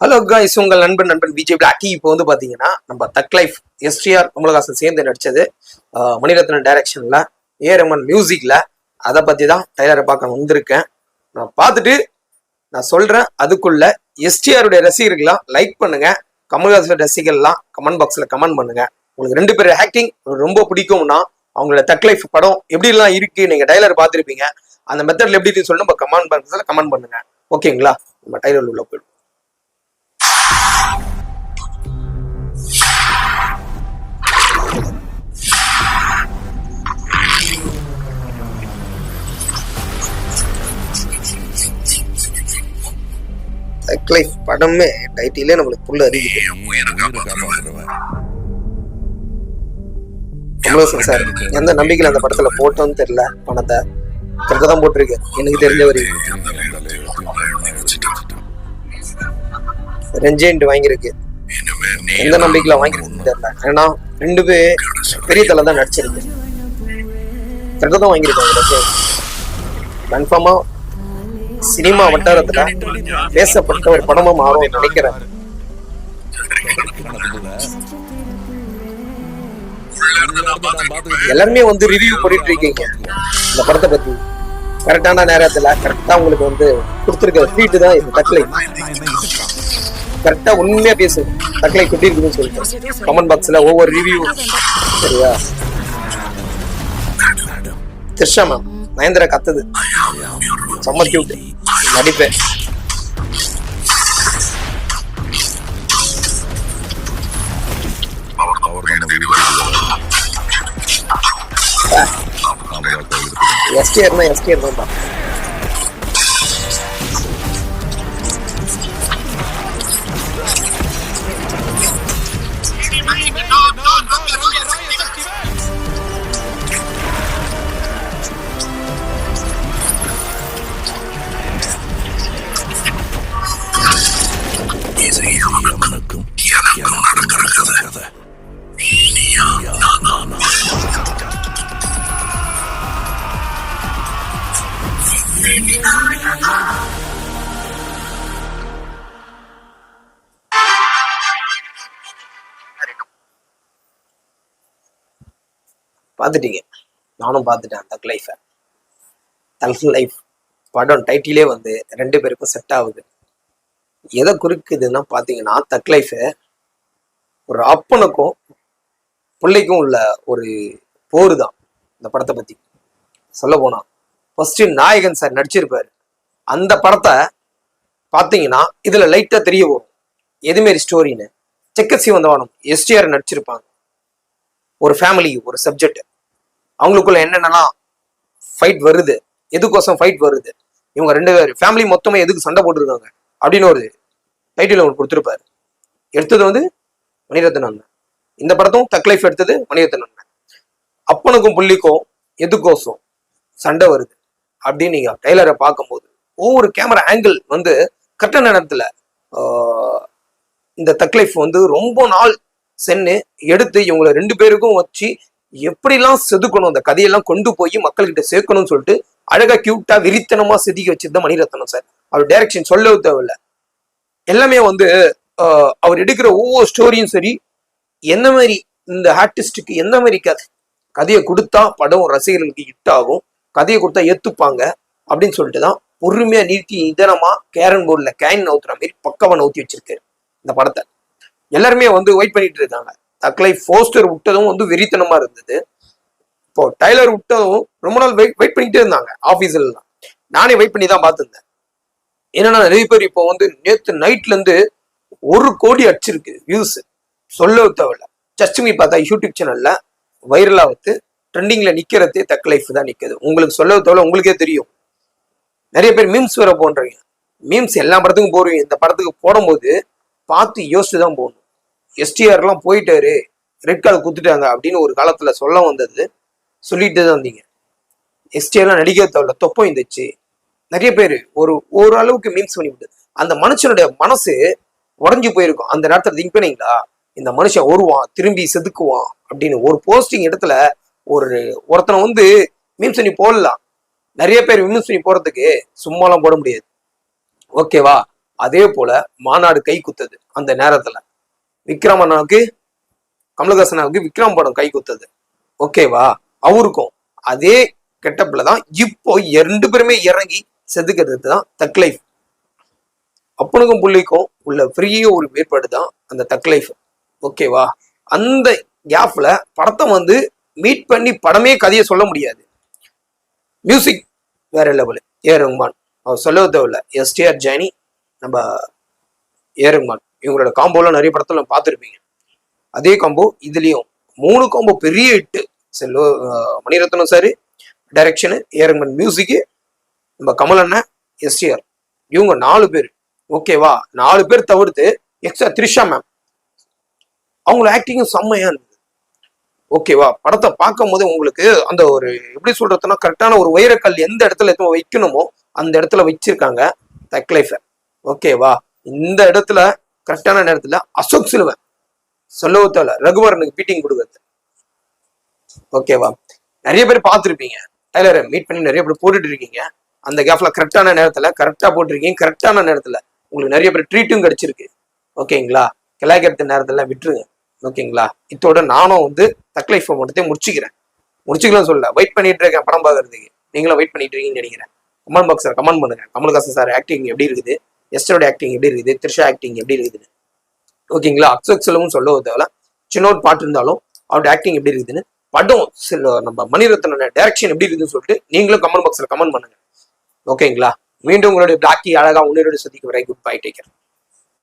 Hello guys உங்கள் நண்பன் நண்பன் விஜய் பிளாக்கி இப்போ வந்து பார்த்தீங்கன்னா நம்ம தக் லைஃப் எஸ்டிஆர் கமலஹாசன் சேர்ந்து நடிச்சது மணிரத்னன் மணிரத்னம் டைரக்ஷனில் ஏரமன் மியூசிக்கில் அதை பற்றி தான் டைலரை பார்க்க வந்திருக்கேன். நான் பார்த்துட்டு நான் சொல்கிறேன் அதுக்குள்ள எஸ்டிஆருடைய ரசிகர்கள்லாம் லைக் பண்ணுங்கள் கமல்ஹாசன் ரசிகர்லாம் கமெண்ட் பாக்ஸில் கமெண்ட் பண்ணுங்கள் உங்களுக்கு ரெண்டு பேர் ஆக்டிங் ரொம்ப பிடிக்கும்னா அவங்களோட தக் லைஃப் படம் எப்படிலாம் இருக்கு நீங்கள் டைலர் பார்த்துருப்பீங்க அந்த மெத்தட்ல எப்படி இருக்குன்னு சொல்லி நம்ம கமெண்ட் பாக்ஸில் கமெண்ட் பண்ணுங்க. ஓகேங்களா நம்ம டைலர் உள்ள போயிடும் தக் லைஃப் படமே டைட்டிலே நம்மளுக்கு புள்ள அறிவு கமலஹாசன் சார் எந்த நம்பிக்கையில் அந்த படத்துல போட்டோன்னு தெரியல. பணத்தை கரெக்டாக தான் போட்டிருக்கு. எனக்கு தெரிஞ்ச வரைக்கும் ரெஞ்சேண்ட் வாங்கியிருக்கு. எந்த நம்பிக்கையில வாங்கியிருக்குன்னு தெரியல. ஏன்னா ரெண்டு பேர் பெரிய தலை தான் நடிச்சிருக்கு. கரெக்டாக தான் வாங்கியிருக்காங்க கன்ஃபார்மா சினிமா வட்டாரத்துல பேசப்பட்ட ஒரு படமா மாறும் நினைக்கிறேன். எல்லாருமே வந்து ரிவ்யூ பண்ணிட்டு இருக்கீங்க இந்த படத்தை பத்தி. கரெக்டான நேரத்துல கரெக்டா உங்களுக்கு வந்து கொடுத்துருக்க ட்ரீட் தான் இந்த தக்கலை கரெக்டா உண்மையா பேசு. தக்கலை எப்படி இருக்குன்னு சொல்லிட்டு. கமெண்ட் பாக்ஸ்ல ஒவ்வொரு ரிவ்யூ சரியா? திரிஷா மேம் நயன்தரா கத்துது. செம்ம கியூட் நடிப்பேன். எஸ்டிஆர்னா எஸ்டிஆர் தான். பார்த்துட்டீங்க. நானும் பார்த்துட்டேன் தக் லைஃபை தக் லைஃப் படம் டைட்டிலே வந்து ரெண்டு பேருக்கும் செட் ஆகுது. எதை குறிக்குதுன்னா பார்த்தீங்கன்னா தக் லைஃபு ஒரு அப்பனுக்கும் பிள்ளைக்கும் உள்ள ஒரு போர் தான். இந்த படத்தை பற்றி சொல்ல போனால் ஃபர்ஸ்ட் நாயகன் சார் நடிச்சிருப்பாரு. அந்த படத்தை பார்த்தீங்கன்னா இதில் லைட்டாக தெரிய வரும். எதுமாரி ஸ்டோரின்னு செக்கசி சிவந்தவானம் எஸ்டிஆர் நடிச்சிருப்பாங்க. ஒரு ஃபேமிலி ஒரு சப்ஜெக்ட் அவங்களுக்குள்ள என்னென்னலாம் ஃபைட் வருது எதுக்கோசம் ஃபைட் வருது இவங்க ரெண்டு பேர் ஃபேமிலி மொத்தமே எதுக்கு சண்டை போட்டிருக்காங்க அப்படின்னு ஒரு டைட்டில் அவங்களுக்கு கொடுத்துருப்பாரு. எடுத்தது வந்து மணிரத்ன அண்ணன் இந்த படத்தும் தக் லைஃப் எடுத்தது மணிரத்ன அண்ணன் அப்பனுக்கும் புள்ளிக்கும் எதுக்கோசம் சண்டை வருது. அப்படின்னு நீங்க டைலரை பார்க்கும்போது ஒவ்வொரு கேமரா ஆங்கிள் வந்து கரெக்டான நேரத்துல இந்த தக்லைஃப் வந்து ரொம்ப நாள் சென்று எடுத்து இவங்களை ரெண்டு பேருக்கும் வச்சு எப்படிலாம் செதுக்கணும் அந்த கதையெல்லாம் கொண்டு போய் மக்கள்கிட்ட சேர்க்கணும்னு சொல்லிட்டு அழகா கியூட்டா விரித்தனமா செதுக்கி வச்சிருந்த மணிரத்னம் சார் அவர் டைரக்ஷன் சொல்லவும் தேவையில்ல. எல்லாமே வந்து அவர் எடுக்கிற ஒவ்வொரு ஸ்டோரியும் சரி என்ன மாதிரி இந்த ஆர்டிஸ்டுக்கு எந்த மாதிரி கதை கதையை கொடுத்தா படம் ரசிகர்களுக்கு ஹிட் ஆகும் கதையை கொடுத்தா ஏத்துப்பாங்க அப்படின்னு சொல்லிட்டு தான் பொறுமையா நிறுத்தி இதனமா கேரன் போர்டில் கேன் நவுத்துற மாதிரி பக்கவன் நவுத்தி வச்சிருக்காரு இந்த படத்தை. எல்லாருமே வந்து வெயிட் பண்ணிட்டு இருக்காங்க. தக்லை போஸ்டர் விட்டதும் வந்து வெறித்தனமா இருந்தது. இப்போ டைலர் விட்டதும் ரொம்ப நாள் வெயிட் வெயிட் பண்ணிட்டே இருந்தாங்க ஆபீஸ்ல நானே வெயிட் பண்ணி தான் பார்த்துருந்தேன். என்னன்னா நிறைய பேர் இப்போ வந்து நேத்து நைட்ல இருந்து ஒரு கோடி அடிச்சிருக்கு வியூஸ் சொல்ல தேவையில்ல. ஜஸ்ட் மீ பார்த்தா யூடியூப் சேனல்ல வைரலா வந்து ட்ரெண்டிங்ல நிக்கிறதே தக் லைஃப் தான் நிக்குது. உங்களுக்கு சொல்ல தேவையில்ல உங்களுக்கே தெரியும். நிறைய பேர் மீம்ஸ் வேற போன்றீங்க. மீம்ஸ் எல்லா படத்துக்கும் போடுவீங்க இந்த படத்துக்கு போடும்போது பார்த்து யோசிச்சு தான் போடணும். எஸ்டிஆர்லாம் போயிட்டாரு. ரெட் கார்டு குத்துட்டாங்க அப்படின்னு ஒரு காலத்துல சொல்ல வந்தது. சொல்லிட்டு தான் வந்தீங்க. எஸ்டிஆர்லாம் நடிக்க தேவையில்ல தொப்பம் இருந்துச்சு நிறைய பேர் ஒரு ஓரளவுக்கு மீம்ஸ் பண்ணிவிட்டு அந்த மனுஷனுடைய மனசு உடஞ்சி போயிருக்கும். அந்த நேரத்தில் திங்க் பண்ணீங்களா? இந்த மனுஷன் வருவான் திரும்பி செதுக்குவான் அப்படின்னு ஒரு போஸ்டிங் இடத்துல ஒரு ஒருத்தனை வந்து மீம்ஸ் நீ போடலாம். நிறைய பேர் மீம்ஸ் நீ போறதுக்கு சும்மாலாம் போட முடியாது. ஓகேவா அதே போல மாநாடு கை குத்துது அந்த நேரத்துல. விக்ரம் அண்ணாவுக்கு கமலஹாசனாவுக்கு விக்ரம் படம் கை குத்தது. ஓகேவா அவருக்கும் அதே கெட்டப்ல தான் இப்போ ரெண்டு பேருமே இறங்கி செதுக்கிறது தான் தக் லைஃப் அப்பனுக்கும் புள்ளிக்கும் உள்ள பெரிய ஒரு வேறுபாடு தான் அந்த தக் லைஃப் ஓகேவா அந்த கேப்ல படத்தை வந்து மீட் பண்ணி படமே கதையை சொல்ல முடியாது. மியூசிக் வேற லெவலு ஏ ரஹ்மான் அவர் சொல்லவே தேவையில்ல. எஸ்டிஆர் ஜானி நம்ம ஏ ரஹ்மான் இவங்களோட காம்போலாம் நிறைய படத்துல பார்த்துருப்பீங்க. அதே காம்போ இதுலயும் மூணு காம்போ பெரிய hit Cello Mani Ratnam sir direction A Rahman music நம்ம கமல் அண்ணன் எஸ்டிஆர் இவங்க நாலு பேர். ஓகேவா நாலு பேர் தவிர்த்து எக்ஸ்ட்ரா த்ரிஷா மேம் அவங்களோட ஆக்டிங்கும் செம்மையா இருந்தது. ஓகேவா படத்தை பார்க்கும் போது உங்களுக்கு அந்த ஒரு எப்படி சொல்றதுன்னா கரெக்டான ஒரு வைரக்கல் எந்த இடத்துல எதுவும் வைக்கணுமோ அந்த இடத்துல வச்சிருக்காங்க தக்லைஃபை ஓகேவா இந்த இடத்துல கரெக்டான நேரத்துல அசோக் சிலுவன் சொல்லவோ தேவையில்ல ரகுவரனுக்கு பீட்டிங் கொடுக்குறது. ஓகேவா நிறைய பேர் பார்த்துருப்பீங்க. டைலரை மீட் பண்ணி நிறைய பேர் போட்டுட்டு இருக்கீங்க. அந்த கேப்ல கரெக்டான நேரத்துல கரெக்டா போட்டிருக்கீங்க. கரெக்டான நேரத்துல உங்களுக்கு நிறைய பேர் ட்ரீட்டும் கிடைச்சிருக்கு. ஓகேங்களா கிளாய்க்கிறது நேரத்துல விட்டுருங்க. ஓகேங்களா? இதோட நானும் வந்து தக்லைஃப் மட்டும் முடிச்சுக்கிறேன். முடிச்சுக்கலாம் சொல்ல வெயிட் பண்ணிட்டு இருக்கேன். படம் பார்க்கறதுக்கு. நீங்களும் வெயிட் பண்ணிட்டு இருக்கீங்கன்னு நினைக்கிறேன். கமெண்ட் பாக்ஸில் கமெண்ட் பண்ணுங்க. கமல்ஹாசன் சார் ஆக்டிங் எப்படி இருக்குது? எஸ்டரோட ஆக்டிங் எப்படி இருக்குது? த்ரிஷா ஆக்டிங் எப்படி இருக்குதுன்னு ஓகேங்களா? அக்ஷக் சொல்ல தேவையில்ல சின்ன ஒரு பாட்டு இருந்தாலும் அவரோட ஆக்டிங் எப்படி இருக்குதுன்னு படம் சில நம்ம மணிரத்னோட டைரக்ஷன் எப்படி இருக்குதுன்னு சொல்லிட்டு நீங்களும் கமெண்ட் பாக்ஸில் கமெண்ட் பண்ணுங்க. ஓகேங்களா? மீண்டும் உங்களுடைய பிளாக்கி அழகா உன்னியோட சந்திக்கும் வரை குட் பை டேக்கர்